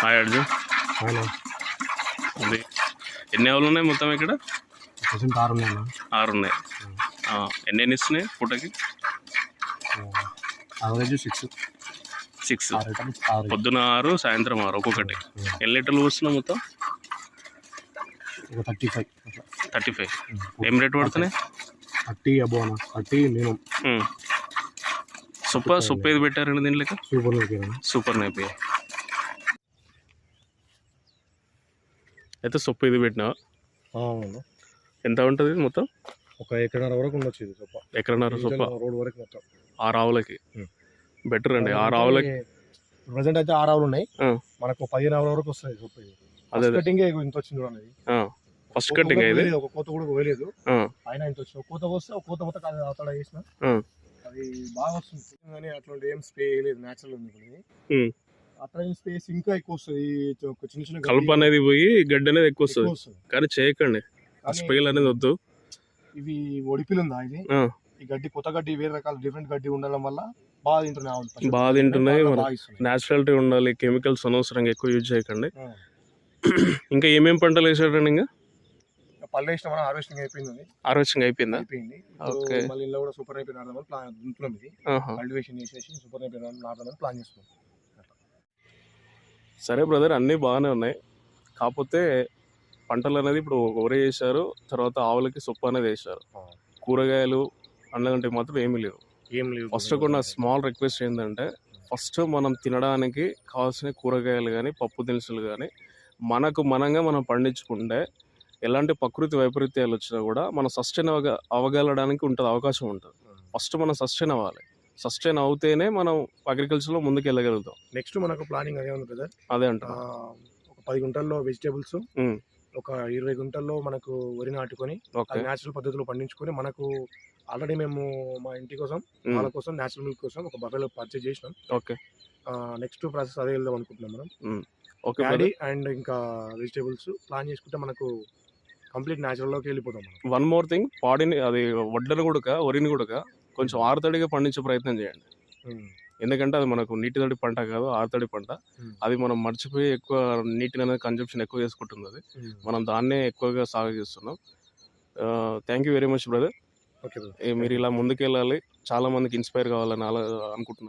Hi Arjun. అది ఎన్ని ఆవులు ఉన్నాయి మొత్తం ఇక్కడ? ఆరు ఉన్నాయన్నా ఆరు ఉన్నాయి. ఎన్ని ఎన్ని ఇస్తున్నాయి పూటకి? యావరేజ్ సిక్స్ సిక్స్ పొద్దున ఆరు సాయంత్రం ఆరు ఒక్కొక్కటి. ఎన్ని లీటర్లు వస్తున్నాయి మొత్తం? ఒక థర్టీ ఫైవ్. థర్టీ ఫైవ్ ఏం రేట్ పడుతున్నాయి? థర్టీ అబో అన్న. Thirty minimum. ఉమ్. సొప్ప సొప్ప ఏది పెట్టారండి దీంట్లోకి సూపర్ ఓకేనా సూపర్ నేపి. అయితే సొప్ప ఇది పెట్టినావా? అవును. ఎంత ఉంటుంది మొత్తం? ఒక ఎకరన్నర వరకు ఉండొచ్చు ఇది సొప్ప. ఎకరన్నర సొప్ప? రోడ్ వరకు మొత్తం. ఆరు ఆవులకి. బెటర్ అండి. ఆరు ఆవులకి ప్రజెంట్ అయితే ఆరు ఆవులు ఉన్నాయి. మనకు పదిహేను ఆవుల వరకు వస్తుంది సొప్ప. ఇది అదే. కటింగ్ ఇంత వచ్చింది చూడండి ఇది. ఫస్ట్ కటింగ్ ఇది? వేయలేదు, ఒక కోత కూడా వేయలేదు ఆ, అయినా ఇంత వచ్చింది. ఒక కోత వస్తే ఒక కోత మొత్తం కాదు అతడ వేసిన. అది బాగా వస్తుంది. కానీ అట్లాంటి ఏం స్ప్రే వేయలేదు న్యాచురల్ ఉంది అట్లా స్పేస్ ఇంకా ఎక్కువ వస్తుంది. చిన్న చిన్న కలుపు అనేది పోయి గడ్డి అనేది ఎక్కువ వస్తుంది. కానీ చేయకండి. కానీ స్ప్రేలు అనేది వద్దు. ఇవి ఒడిపిలు ఉందా ఇది. ఈ గడ్డి కొత్త గడ్డి వేరే రకాల డిఫరెంట్ గడ్డి ఉండడం వల్ల బాగా తింటున్నాయి. బాగా తింటున్నాయి. న్యాచురాలిటీ ఉండాలి కెమికల్స్ అనవసరంగా ఎక్కువ యూజ్ చేయకండి. ఇంకా ఏమేం పంటలు వేసారండి ఇంకా? పళ్ళు వేసిన మనం హార్వెస్టింగ్ అయిపోయింది హార్వెస్టింగ్ అయిపోయిందా? అయిపోయింది. ఓకే. మళ్ళీ ఇంట్లో కూడా సూపర్ అయిపోయిన నాడదామని ప్లాన్ దుంతున్నాం ఇది. కల్టివేషన్ చేసేసి సూపర్ అయిపోయిన నాడదామని ప్లాన్ చేస్తున్నాం. సరే బ్రదర్ అన్నీ బాగానే ఉన్నాయి. కాకపోతే పంటలు అనేది ఇప్పుడు వరి వేశారు తర్వాత ఆవులకి సొప్పు అనేది వేశారు. కూరగాయలు అన్నదంటే మాత్రం ఏమీ లేవు. ఏం లేవు ఫస్ట్ కూడా నా స్మాల్ రిక్వెస్ట్ ఏంటంటే ఫస్ట్ మనం తినడానికి కావాల్సిన కూరగాయలు కానీ పప్పు దినుసులు కానీ మనకు మనంగా మనం పండించుకుంటే ఎలాంటి ప్రకృతి వైపరీత్యాలు వచ్చినా కూడా మనం సస్టైన్ అవగ అవగలడానికి ఉంటుంది అవకాశం ఉంటుంది. ఫస్ట్ మనం సస్టైన్ అవ్వాలి. సస్టైన్ అవుతేనే మనం అగ్రికల్చర్లో ముందుకు వెళ్ళగలుగుతాం నెక్స్ట్ మనకు ప్లానింగ్ అదే ఉంది బ్రదర్ అదే ఆ, అంటారు ఒక పది గుంటల్లో వెజిటేబుల్స్. ఒక ఇరవై గుంటల్లో మనకు వరి నాటుకొని న్యాచురల్ పద్ధతిలో పండించుకొని మనకు ఆల్రెడీ మేము మా ఇంటి కోసం. వాళ్ళ కోసం న్యాచురల్ మిల్క్ కోసం ఒక బఫెలో పర్చేజ్ చేసినాం. ఓకే. నెక్స్ట్ ప్రాసెస్ అదే వెళ్దాం అనుకుంటున్నాం మనం. ఓకే ప్యాడీ అండ్ ఇంకా వెజిటేబుల్స్ ప్లాన్ చేసుకుంటే మనకు కంప్లీట్ న్యాచురల్లోకి వెళ్ళిపోతాం వన్ మోర్ థింగ్ పాడిని అది వడ్లను కూడా వరిని కూడా కొంచెం ఆరుతడిగా పండించే ప్రయత్నం చేయండి. ఎందుకంటే అది మనకు నీటి తడి పంట కాదు ఆరుతడి పంట. అది మనం మర్చిపోయి ఎక్కువ నీటిని అనేది కన్జంప్షన్ ఎక్కువ చేసుకుంటుంది అది. మనం దాన్నే ఎక్కువగా సాగు చేస్తున్నాం. Thank you very much brother okay మీరు ఇలా ముందుకెళ్ళాలి. చాలా మందికి ఇన్స్పైర్ కావాలని అలా అనుకుంటున్నాను